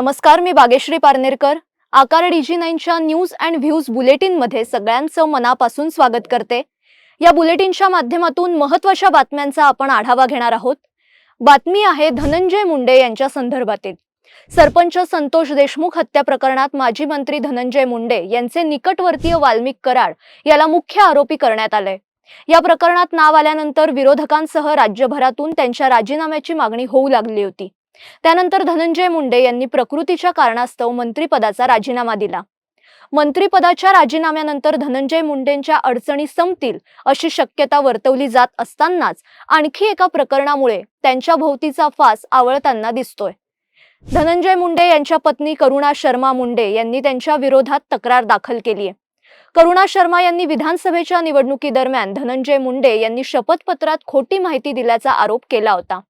नमस्कार मी बागेश्री पारनेरकर. आकार डीजी नाईनच्या न्यूज अँड व्ह्यूज बुलेटिनमध्ये सगळ्यांचं मनापासून स्वागत करते. या बुलेटिनच्या माध्यमातून महत्त्वाच्या बातम्यांचा आपण आढावा घेणार आहोत. बातमी आहे धनंजय मुंडे यांच्या संदर्भातील. सरपंच संतोष देशमुख हत्या प्रकरणात माजी मंत्री धनंजय मुंडे यांचे निकटवर्तीय वाल्मिक कराड याला मुख्य आरोपी करण्यात आले. या प्रकरणात नाव आल्यानंतर विरोधकांसह राज्यभरातून त्यांच्या राजीनाम्याची मागणी होऊ लागली होती. त्यानंतर धनंजय मुंडे यांनी प्रकृतीच्या कारणास्तव मंत्रिपदाचा राजीनामा दिला. मंत्रिपदाच्या राजीनाम्यानंतर धनंजय मुंडेंच्या अडचणी संपतील अशी शक्यता वर्तवली जात असतानाच आणखी एका प्रकरणामुळे त्यांच्या भोवतीचा फास आवळताना दिसतोय. धनंजय मुंडे यांच्या पत्नी करुणा शर्मा मुंडे यांनी त्यांच्या विरोधात तक्रार दाखल केली आहे. करुणा शर्मा यांनी विधानसभेच्या निवडणुकीदरम्यान धनंजय मुंडे यांनी शपथपत्रात खोटी माहिती दिल्याचा आरोप केला होता.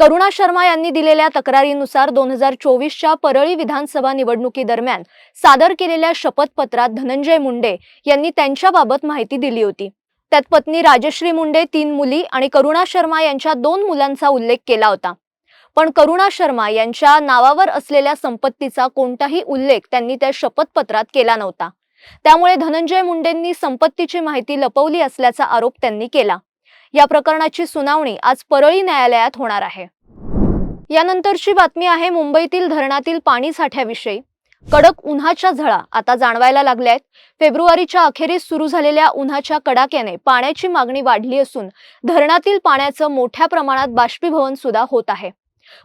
करुणा शर्मा यांनी दिलेल्या तक्रारीनुसार दोन हजार चोवीसच्या परळी विधानसभा निवडणुकीदरम्यान सादर केलेल्या शपथपत्रात धनंजय मुंडे यांनी त्यांच्याबाबत माहिती दिली होती. त्यात पत्नी राजश्री मुंडे तीन मुली आणि करुणा शर्मा यांच्या दोन मुलांचा उल्लेख केला होता. पण करुणा शर्मा यांच्या नावावर असलेल्या संपत्तीचा कोणताही उल्लेख त्यांनी त्या शपथपत्रात केला नव्हता. त्यामुळे धनंजय मुंडेंनी संपत्तीची माहिती लपवली असल्याचा आरोप त्यांनी केला. या प्रकरणाची सुनावणी आज परळी न्यायालयात होणार आहे. यानंतरची बातमी आहे मुंबईतील धरणातील पाणी साठ्याविषयी. कडक उन्हाच्या झळा आता जाणवायला लागल्या आहेत. फेब्रुवारीच्या अखेरीस सुरू झालेल्या उन्हाच्या कडाक्याने पाण्याची मागणी वाढली असून धरणातील पाण्याचं मोठ्या प्रमाणात बाष्पीभवन सुद्धा होत आहे.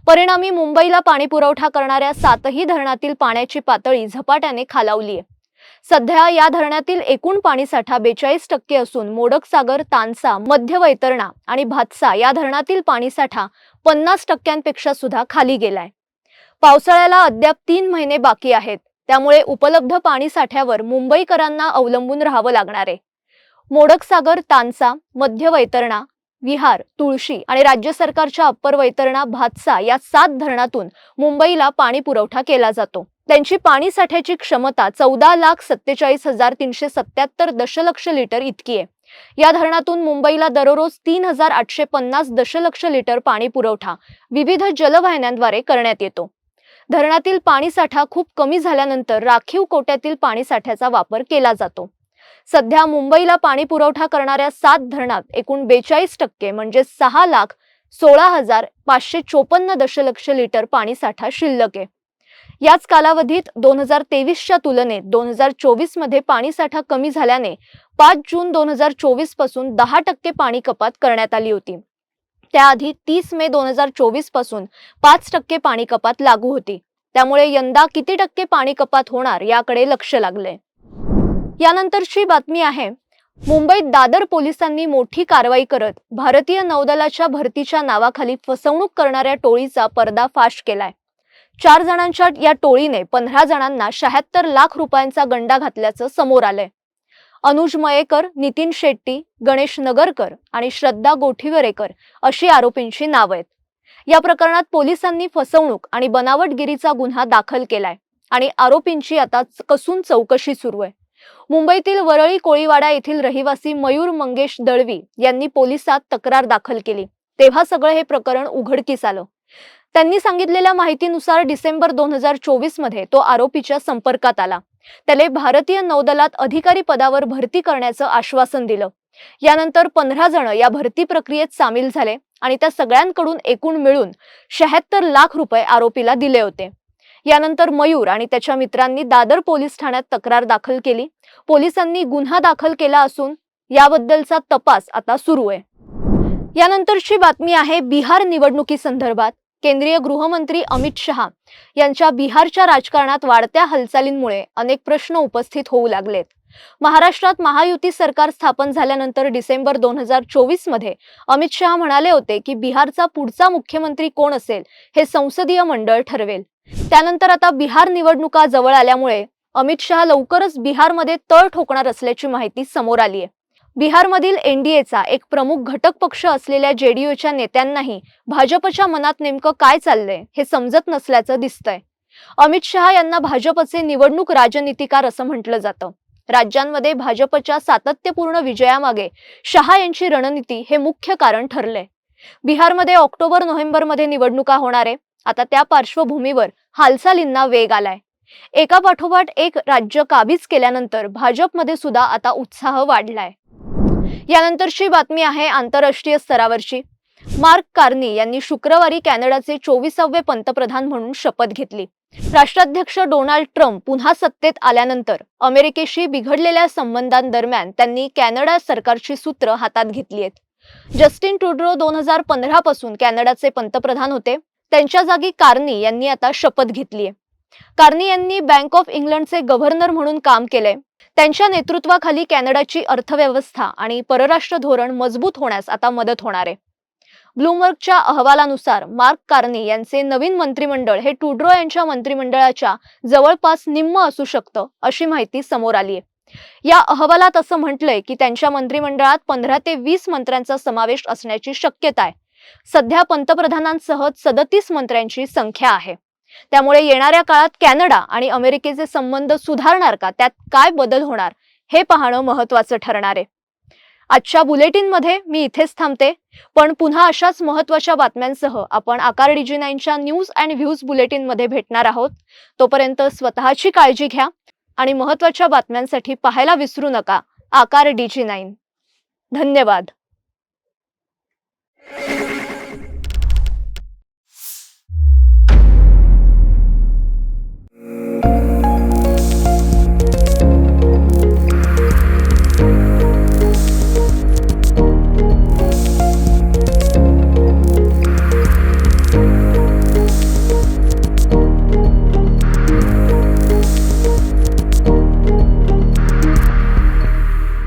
परिणामी मुंबईला पाणी पुरवठा करणाऱ्या सातही धरणातील पाण्याची पातळी झपाट्याने खालावली आहे सध्या या धरणातील एकूण पाणीसाठा बेचाळीस टक्के असून मोडक सागर तानसा मध्य वैतरणा आणि भातसा या धरणातील पाणीसाठा पन्नास टक्क्यांपेक्षा सुद्धा खाली गेलाय. पावसाळ्याला अद्याप तीन महिने बाकी आहेत. त्यामुळे उपलब्ध पाणीसाठ्यावर मुंबईकरांना अवलंबून राहावं लागणार आहे. मोडक सागर तानसा मध्य वैतरणा विहार तुळशी आणि राज्य सरकारच्या अप्पर वैतरणा भातसा या सात धरणातून मुंबईला पाणी पुरवठा केला जातो. त्यांची पाणी साठ्याची क्षमता चौदा लाख सत्तेचाळीस हजार तीनशे सत्याहत्तर दशलक्ष लिटर इतकी आहे. या धरणातून मुंबईला दररोज तीन हजार आठशे पन्नास दशलक्ष लिटर पाणी पुरवठा विविध जलवाहिन्यांद्वारे करण्यात येतो. धरणातील पाणीसाठा खूप कमी झाल्यानंतर राखीव कोट्यातील पाणीसाठ्याचा वापर केला जातो. सध्या मुंबईला पाणी पुरवठा करणाऱ्या सात धरणात एकूण बेचाळीस टक्के म्हणजे सहा लाख सोळा हजार पाचशे चोपन्न दशलक्ष लिटर पाणीसाठा शिल्लक आहे. याच कालावधीत दोन हजार तेवीसच्या तुलनेत दोन हजार चोवीसमध्ये पाणीसाठा कमी झाल्याने पाच जून दोन हजार चोवीसपासून दहा टक्के पाणी कपात करण्यात आली होती. त्याआधी तीस मे दोन हजार चोवीसपासून पाच टक्के पाणी कपात लागू होती. त्यामुळे यंदा किती टक्के पाणी कपात होणार याकडे लक्ष लागले यानंतरची बातमी आहे. मुंबईत दादर पोलिसांनी मोठी कारवाई करत भारतीय नौदलाच्या भरतीच्या नावाखाली फसवणूक करणाऱ्या टोळीचा पर्दाफाश केलाय. चार जणांच्या या टोळीने पंधरा जणांना शहात्तर लाख रुपयांचा गंडा घातल्याचं समोर आलंय. अनुज मयेकर नितीन शेट्टी गणेश नगरकर आणि श्रद्धा गोठीवरेकर अशी आरोपींची नावं आहेत. या प्रकरणात पोलिसांनी फसवणूक आणि बनावटगिरीचा गुन्हा दाखल केलाय आणि आरोपींची आता कसून चौकशी सुरू आहे. मुंबईतील वरळी कोळीवाडा येथील रहिवासी मयूर मंगेश दळवी यांनी पोलिसात तक्रार दाखल केली. तेव्हा सगळं हे प्रकरण उघडकीस आलं. त्यांनी सांगितलेल्या माहितीनुसार डिसेंबर दोन हजार चोवीसमध्ये तो आरोपीच्या संपर्कात आला. त्याने भारतीय नौदलात अधिकारी पदावर भरती करण्याचं आश्वासन दिलं. यानंतर पंधरा जण या भरती प्रक्रियेत सामील झाले आणि त्या सगळ्यांकडून एकूण मिळून शहात्तर लाख रुपये आरोपीला दिले होते. यानंतर मयूर आणि त्याच्या मित्रांनी दादर पोलीस ठाण्यात तक्रार दाखल केली. पोलिसांनी गुन्हा दाखल केला असून याबद्दलचा तपास आता सुरू आहे. यानंतरची बातमी आहे बिहार निवडणुकी संदर्भात. केंद्रीय गृहमंत्री अमित शहा यांच्या बिहारच्या राजकारणात वाढत्या हालचालींमुळे अनेक प्रश्न उपस्थित होऊ लागलेत. महाराष्ट्रात महायुती सरकार स्थापन झाल्यानंतर डिसेंबर दोन हजार चोवीसमध्ये अमित शहा म्हणाले होते की बिहारचा पुढचा मुख्यमंत्री कोण असेल हे संसदीय मंडळ ठरवेल. त्यानंतर आता बिहार निवडणुका जवळ आल्यामुळे अमित शहा लवकरच बिहारमध्ये तळ ठोकणार असल्याची माहिती समोर आली आहे. बिहारमधील एनडीएचा एक प्रमुख घटक पक्ष असलेल्या जेडीयूच्या नेत्यांनाही भाजपच्या मनात नेमकं काय चाललंय हे समजत नसल्याचं दिसतंय. अमित शहा यांना भाजपचे निवडणूक राजनीतिकार असं म्हटलं जातं. राज्यांमध्ये भाजपच्या सातत्यपूर्ण विजयामागे शहा यांची रणनीती हे मुख्य कारण ठरलंय. बिहारमध्ये ऑक्टोबर नोव्हेंबरमध्ये निवडणुका होणार आहे. आता त्या पार्श्वभूमीवर हालचालींना वेग आलाय. एका पाठोपाठ एक राज्य काबीज केल्यानंतर भाजपमध्ये सुद्धा आता उत्साह वाढलाय. यानंतरची बातमी आहे आंतरराष्ट्रीय स्तरावरची. मार्क कार्नी यांनी शुक्रवारी कॅनडाचे चोवीसावे पंतप्रधान म्हणून शपथ घेतली. राष्ट्राध्यक्ष डोनाल्ड ट्रम्प पुन्हा सत्तेत आल्यानंतर अमेरिकेशी बिघडलेल्या संबंधांदरम्यान त्यांनी कॅनडा सरकारची सूत्र हातात घेतली आहेत जस्टिन ट्रुडो दोन हजार पंधरा पासून कॅनडाचे पंतप्रधान होते. त्यांच्या जागी कार्नी यांनी आता शपथ घेतलीय. कार्नी यांनी बँक ऑफ इंग्लंडचे गव्हर्नर म्हणून काम केलंय. त्यांच्या नेतृत्वाखाली कॅनडाची अर्थव्यवस्था आणि परराष्ट्र धोरण मजबूत होण्यास आता मदत होणार आहे. ब्लूमबर्गच्या अहवालानुसार मार्क कार्नी यांचे नवीन मंत्रिमंडळ हे टुड्रो यांच्या मंत्रिमंडळाच्या जवळपास निम्म असू शकतं अशी माहिती समोर आली आहे या अहवालात असं म्हटलंय की त्यांच्या मंत्रिमंडळात पंधरा ते वीस मंत्र्यांचा समावेश असण्याची शक्यता आहे. सध्या पंतप्रधानांसह सदतीस मंत्र्यांची संख्या आहे. त्यामुळे येणाऱ्या काळात कॅनडा आणि अमेरिकेचे संबंध सुधारणार का? त्यात काय बदल होणार? हे पाहणं महत्वाचं ठरणार आहे. आजच्या बुलेटिनमध्ये मी इथेच थांबते. पण पुन्हा अशाच महत्त्वाच्या बातम्यांसह आपण आकार डीजी नाईनच्या न्यूज अँड व्ह्यूज बुलेटिनमध्ये भेटणार आहोत. तोपर्यंत स्वतःची काळजी घ्या आणि महत्त्वाच्या बातम्यांसाठी पाहायला विसरू नका. आकार डीजी नाईन धन्यवाद.